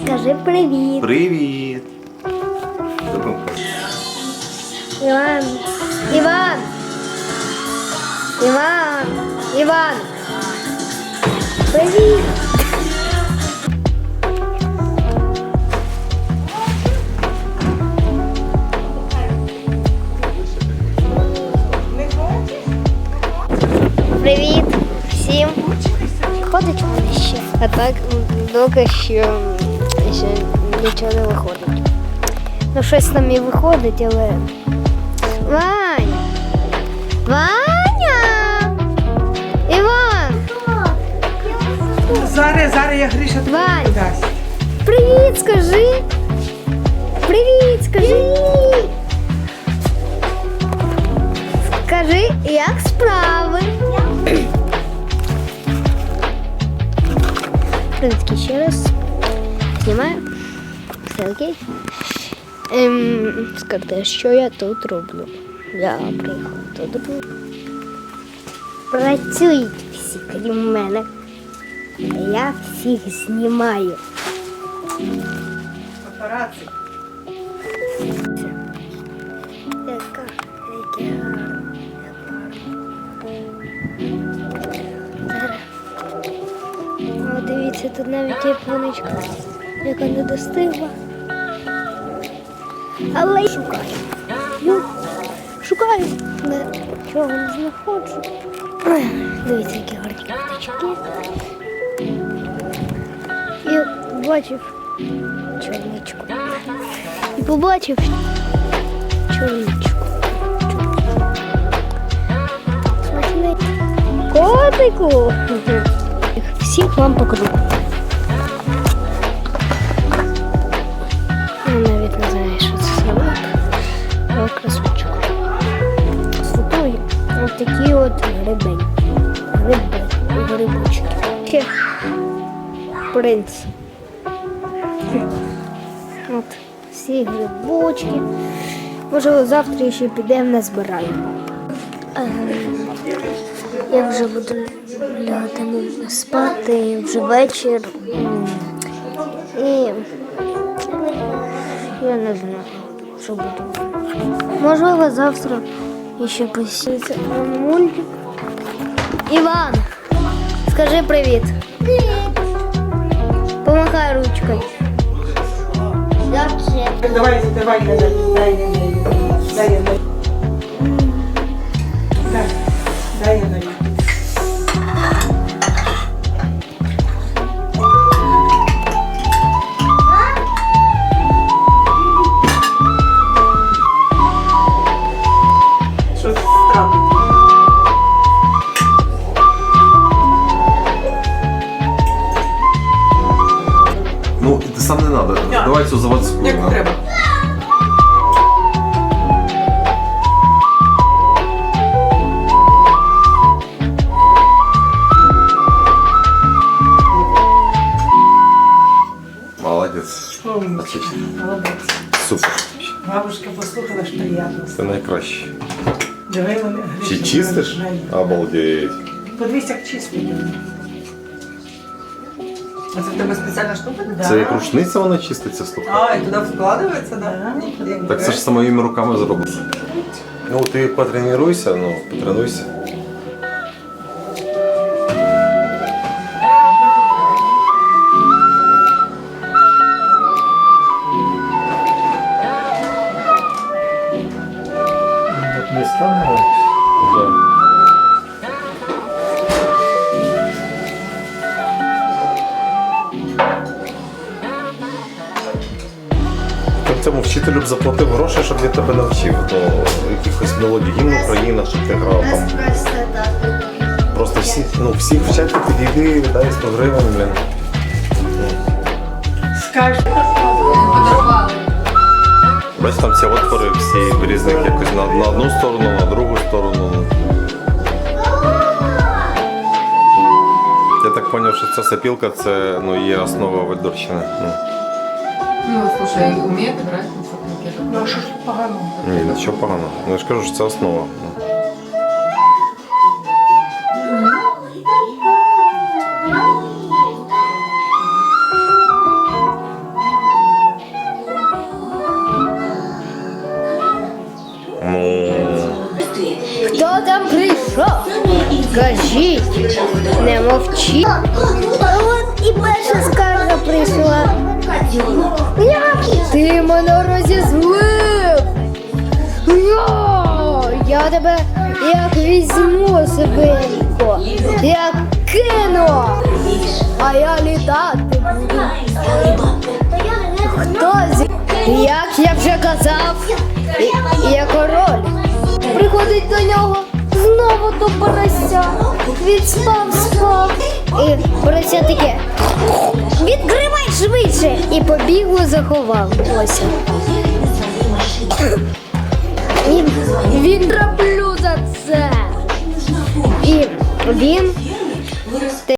Скажи привіт. Привіт! Доброго Іван. Іван. Іван. Іван. Привіт. Привіт всім. Ходить вони ще. А так м, доки що м, Ще нічого не виходить. Ну щось там і виходить, але. Ваня! Ваня! Іван! Зараз, зараз я Гриша тобі Вань. Привіт, скажи! Привіт, скажи! Скажи, як справи? Привітки ще раз. Знімаю. Все окей. Ем, скажите, що я тут роблю? Я приїхала тут. Працюють всі, крім мене. Я всіх знімаю. Папараці. Яка, яке гарне. О, дивіться, тут навіть є планочка, яка не достигла. Але шукаю. Ю, шукаю. Нічого не знаходжу. Дивіться, які гарні квіточки. І бачив чорничку. І побачив чорничку. Котику! Всіх вам покажу. Гриби. Гриби. Грибочки. Принц. От всі грибочки. Може, завтра ще підемо назбираємо. Ем, Я вже буду лягати спати, вже вечір. І я не знаю, що буду. Можливо, завтра ще посіться мультик. Іван, скажи привіт. Помахай ручкою. Давай, давай, дай, дай, дай, дай, дай, дай, дай. Дай, Я. Давай цю заводську. Як на. треба? Молодець. Отлично. Молодець. Супер. Бабушка послухала, що приємно. Це найкраще. Диви мене, Чи чистиш? Обалдеть. Подивись, як чистить. А це в тебе спеціальна штука? Це як рушниця вона чиститься, слухай. А, і туди вкладається, да? Так це ж самоїми руками зроблено. Ну, ти потренуйся, ну, потренуйся. Не стане. Да. Цьому вчителю б заплатив гроші, щоб я тебе навчив. Ну, якихось мелодій гімн Україна, щоб ти грав там. Просто всі, ну, всіх вчать, підійди, дай 100 гривень, блін. Скажеш. Бачиш, там ці отвори всі в різних якось на, на одну сторону, на другу сторону. Я так зрозумів, що ця сапілка це ну, є основа вальдорщини. Ну, Ну, слушай, умеет играть на цукрики. Ну, що ж тут? Ні, нічого ну, поганого. Ну, я ж кажу, що це основа. Ну, Ну, Хто там прийшов? Кажіть, не мовчіть. От і перша скарга прийшла. Ти мене розізлив. Я, тебе як візьму сибенько, як кину, а я літати буду. Хто з як я вже казав, я король. Приходить до нього знову до порося. Він спав, спав. І порося таке. Відкривай швидше! І побігло заховалося. Він, він траплю за це. І він